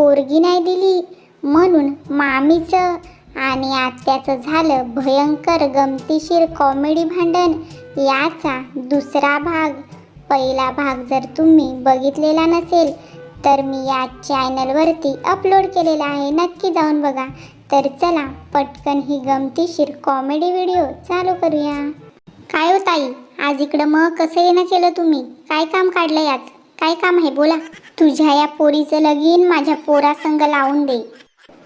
पोरगी नाही दिली. म्हणून मामीचं आणि आत्याचं झालं भयंकर गमतीशीर कॉमेडी भांडण. याचा दुसरा भाग पहिला भाग जर तुम्ही बघितलेला नसेल तर मी या चॅनलवरती अपलोड केलेला आहे. नक्की जाऊन बघा. तर चला पटकन ही गमतीशीर कॉमेडी व्हिडिओ चालू करूया. काय हो ताई? आज इकडं मग कसं येणं केलं तुम्ही? काय काम काढलं यात काय काम आहे? बोला. तुझ्या या पोरीचं लगीन माझ्या पोरासंग लावून दे.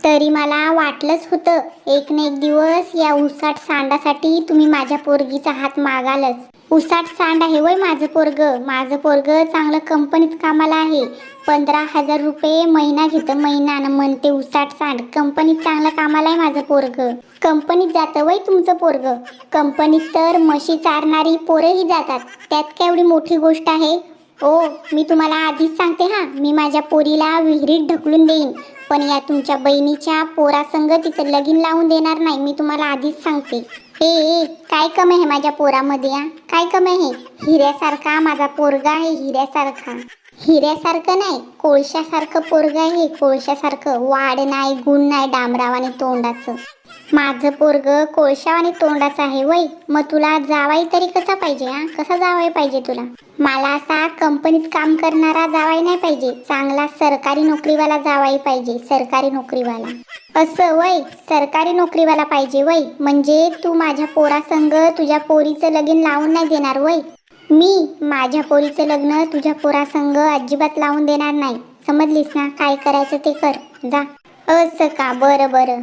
तरी मला वाटलंच होतं एक ना एक दिवस या उसाट सांडासाठी तुम्ही माझ्या पोरगीचा हात मागालच. उसाट सांड आहे वय माझं पोरग. माझं पोरग चांगलं कंपनीत कामाला आहे. पंधरा हजार रुपये महिना घेतं महिना न म्हणते उसाट सांड. कंपनीत चांगलं कामाला आहे माझं पोरग. कंपनीत जातं वय तुमचं पोरग. कंपनीत तर म्हशी चारणारी पोरंही जातात. त्यात काय एवढी मोठी गोष्ट आहे? ओ मी तुम्हाला आधीच सांगते हा. मी माझ्या पोरीला विहिरीत ढकलून देईन पण या तुमच्या बहिणीच्या पोरासंग तिचं लगीन लावून देणार नाही मी तुम्हाला आधीच सांगते. हे काय कमी आहे माझ्या पोरामध्ये हा? काय कमी आहे? हिऱ्यासारखा माझा पोरगा आहे हिऱ्यासारखा. हिऱ्यासारखं नाही कोळशासारखं पोरगा आहे कोळशासारखं. वाढ नाही गुण नाही डांबरावाने तोंडाचं. माझं पोरग कोळशावाने तोंडाचं आहे वय. मग तुला जावाई तरी कसा पाहिजे हा? कसा जावाई पाहिजे तुला? मला असा कंपनीत काम करणारा जावाई नाही पाहिजे. चांगला सरकारी नोकरीवाला जावाई पाहिजे सरकारी नोकरीवाला. असं वय सरकारी नोकरीवाला पाहिजे वय. म्हणजे तू माझ्या पोरासंग तुझ्या पोरीचं लगीन लावून नाही देणार वय. मी माझ्या पोरीचं लग्न तुझ्या पोरासंग अजिबात लावून देणार नाही. समजलीस ना? काय करायचं ते कर. जा. असं का? बरं बरं.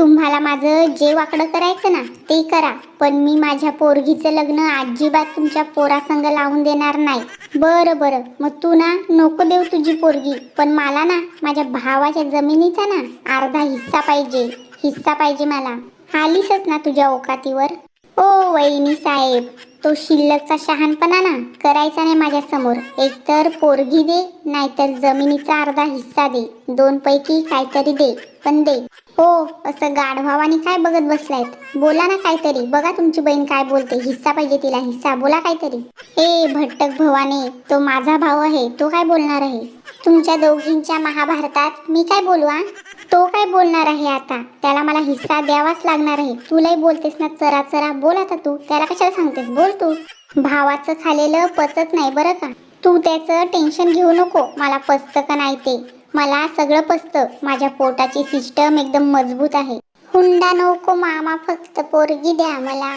तुम्हाला माझं जे वाकडं करायचं ना ते करा. पण मी माझ्या पोरगीचं लग्न अजिबात तुमच्या पोरासंग लावून देणार नाही. बरं बरं. मग तू ना नको देऊ तुझी पोरगी. पण मला ना माझ्या भावाच्या जमिनीचा ना अर्धा हिस्सा पाहिजे. हिस्सा पाहिजे मला. आलीसच ना तुझ्या ओकातीवर. ओ वहिनी साहेब तो शिल्लकचा शहाणपणा ना करायचा नाही माझ्यासमोर एकतर पोरगी दे नाहीतर जमिनीचा अर्धा हिस्सा दे. दोन पैकी काहीतरी दे. पण दे. हो असं गाढवावानी काय बघत बसलायत? बोला ना काहीतरी. बघा तुमची बहीण काय बोलते. हिस्सा पाहिजे तिला हिस्सा. बोला काहीतरी. ए भट्टक भवाने तो माझा भाऊ आहे. तो काय बोलणार आहे? तुमच्या दोघींच्या महाभारतात मी काय बोलू तो काय बोलणार आहे आता? त्याला मला हिस्सा द्यावाच लागणार आहे. तुलाही बोलतेस ना चरा चरा. बोल आता तू. त्याला कशाला सांगतेस? बोल तू. भावाचं खालेलं पचत नाही बरं का? तू त्याचं टेन्शन घेऊ नको. मला पचतं का नाही ते? मला सगळं पसतं माझ्या पोटाची सिस्टम एकदम मजबूत आहे. हुंडा नको मामा फक्त पोरगी द्या मला.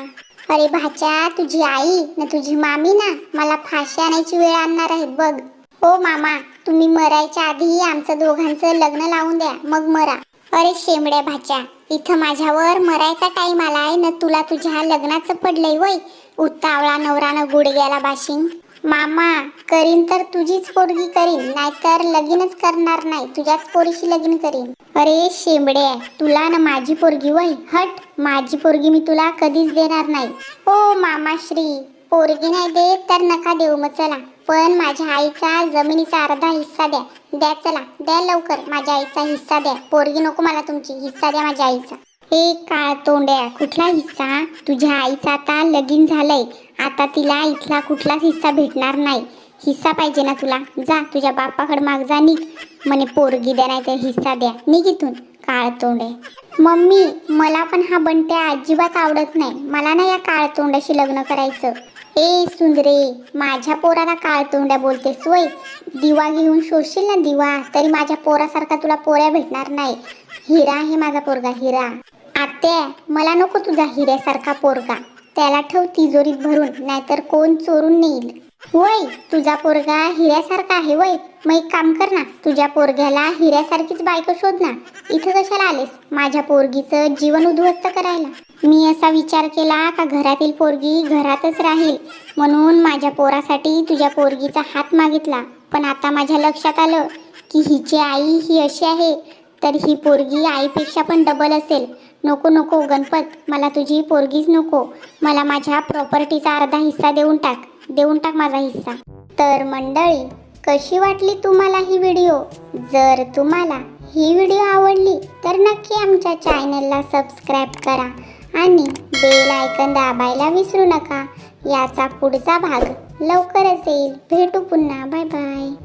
अरे भाच्या तुझी आई ना तुझी मामी ना? मला फाशी आणायची वेळ आणणार आहेत बघ. हो मामा तुम्ही मरायच्या आधी आमचं दोघांचं लग्न लावून द्या मग मरा. अरे शेमड्या भाच्या इथं माझ्यावर मरायचा टाईम आलाय ना तुला तुझ्या लग्नाचं पडलंय वय? उतावळा नवरानं गुडघ्याला बाशिंग. मामा करीन तर तुझीच पोरगी करीन नाहीतर लगीनच करणार नाही तुझ्याच पोरीशी लगीन करीन. अरे शेंबडे तुला ना माझी पोरगी वय हट माझी पोरगी मी तुला कधीच देणार नाही. ओ मामाश्री पोरगी नाही देत तर नका देऊ मग चला पण माझ्या आईचा जमिनीचा अर्धा हिस्सा द्या द्या चला द्या लवकर माझ्या आईचा हिस्सा द्या पोरगी नको मला तुमची हिस्सा द्या माझ्या आईचा. ए काळ तोंड्या कुठला हिस्सा? तुझ्या आईचा आता लगीन झालंय. आता तिला इथला कुठलाच हिस्सा भेटणार नाही. हिस्सा पाहिजे ना तुला. जा तुझ्या बापाकडे माग जा निघ. म्हणे पोरगी द्या नाही तर हिस्सा द्या. निघ इथून काळ तोंडे मम्मी मला पण हा बंट्या अजिबात आवडत नाही. मला ना या काळ तोंड्याशी लग्न करायचं. ए सुंदरे माझ्या पोराला काळ तोंड्या बोलते सोय दिवा घेऊन शोधशील ना दिवा? तरी माझ्या पोरासारखा तुला पोऱ्या भेटणार नाही. हिरा आहे माझा पोरगा हिरा. आत्या मला नको तुझा हिऱ्यासारखा पोरगा. त्याला ठेव तिजोरीत भरून नाहीतर कोण चोरून नेईल. वय तुझा पोरगा हिऱ्यासारखा आहे वय. मग एक काम कर ना तुझ्या पोरग्याला हिऱ्यासारखीच बायको शोध ना. इथं कशाला आलेस? माझ्या पोरगीचं जीवन उद्ध्वस्त करायला. मी असा विचार केला का घरातील पोरगी घरातच राहील. म्हणून माझ्या पोरासाठी तुझ्या पोरगीचा हात मागितला. पण आता माझ्या लक्षात आलं की हिची आई ही अशी आहे. तर ही पोरगी आईपेक्षा पण डबल असेल. नको नको गणपत. मला तुझी पोरगीच नको. मला माझ्या प्रॉपर्टीचा अर्धा हिस्सा देऊन टाक. देऊन टाक माझा हिस्सा. तर मंडळी कशी वाटली तुम्हाला ही व्हिडिओ जर तुम्हाला ही व्हिडिओ आवडली तर नक्की आमच्या चॅनलला सबस्क्राईब करा आणि बेल आयकन दाबायला विसरू नका. याचा पुढचा भाग लवकरच येईल. भेटू पुन्हा. Bye bye